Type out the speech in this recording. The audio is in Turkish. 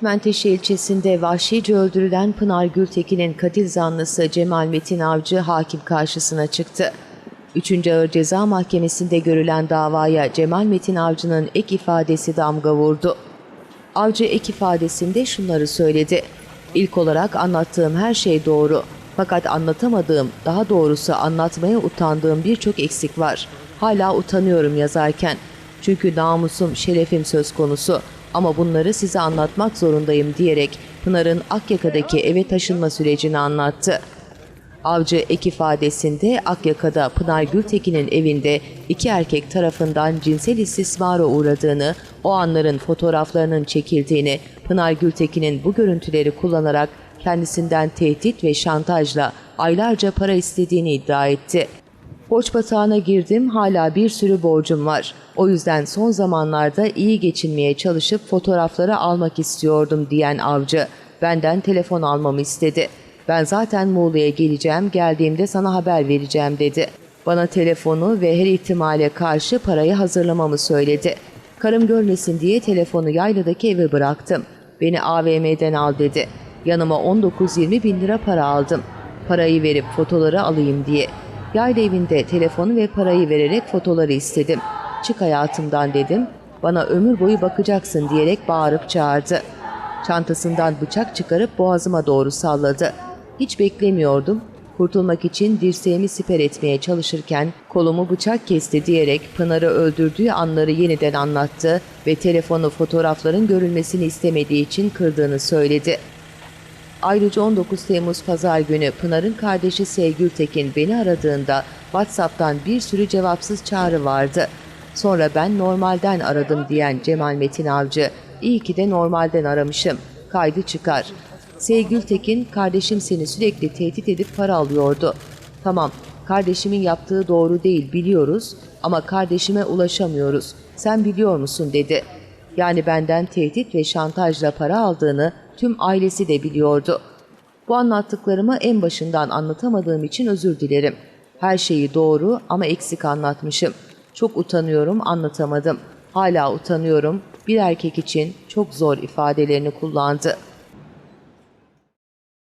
Menteşe ilçesinde vahşice öldürülen Pınar Gültekin'in katil zanlısı Cemal Metin Avcı hakim karşısına çıktı. 3. Ağır Ceza Mahkemesi'nde görülen davaya Cemal Metin Avcı'nın ek ifadesi damga vurdu. Avcı ek ifadesinde şunları söyledi. İlk olarak anlattığım her şey doğru. Fakat anlatamadığım, daha doğrusu anlatmaya utandığım birçok eksik var. Hala utanıyorum yazarken. Çünkü namusum, şerefim söz konusu. Ama bunları size anlatmak zorundayım diyerek Pınar'ın Akyaka'daki eve taşınma sürecini anlattı. Avcı ek ifadesinde Akyaka'da Pınar Gültekin'in evinde iki erkek tarafından cinsel istismara uğradığını, o anların fotoğraflarının çekildiğini, Pınar Gültekin'in bu görüntüleri kullanarak kendisinden tehdit ve şantajla aylarca para istediğini iddia etti. Borç batağına girdim, hala bir sürü borcum var. O yüzden son zamanlarda iyi geçinmeye çalışıp fotoğrafları almak istiyordum diyen avcı, benden telefon almamı istedi. Ben zaten Muğla'ya geleceğim, geldiğimde sana haber vereceğim dedi. Bana telefonu ve her ihtimale karşı parayı hazırlamamı söyledi. Karım görmesin diye telefonu yayladaki eve bıraktım. Beni AVM'den al dedi. Yanıma 19-20 bin lira para aldım. Parayı verip fotoları alayım diye. Yayla evinde telefonu ve parayı vererek fotoları istedim. Çık hayatımdan dedim. Bana ömür boyu bakacaksın diyerek bağırıp çağırdı. Çantasından bıçak çıkarıp boğazıma doğru salladı. Hiç beklemiyordum. Kurtulmak için dirseğimi siper etmeye çalışırken kolumu bıçak kesti diyerek Pınar'ı öldürdüğü anları yeniden anlattı ve telefonu fotoğrafların görülmesini istemediği için kırdığını söyledi. Ayrıca 19 Temmuz Pazar günü Pınar'ın kardeşi Sevgül Tekin beni aradığında WhatsApp'tan bir sürü cevapsız çağrı vardı. Sonra ben normalden aradım diyen Cemal Metin Avcı, iyi ki de normalden aramışım, kaydı çıkar. Sevgül Tekin, kardeşim seni sürekli tehdit edip para alıyordu. Tamam, kardeşimin yaptığı doğru değil biliyoruz ama kardeşime ulaşamıyoruz. Sen biliyor musun dedi. Yani benden tehdit ve şantajla para aldığını tüm ailesi de biliyordu. Bu anlattıklarımı en başından anlatamadığım için özür dilerim. Her şeyi doğru ama eksik anlatmışım. Çok utanıyorum anlatamadım. Hala utanıyorum. Bir erkek için çok zor ifadelerini kullandı.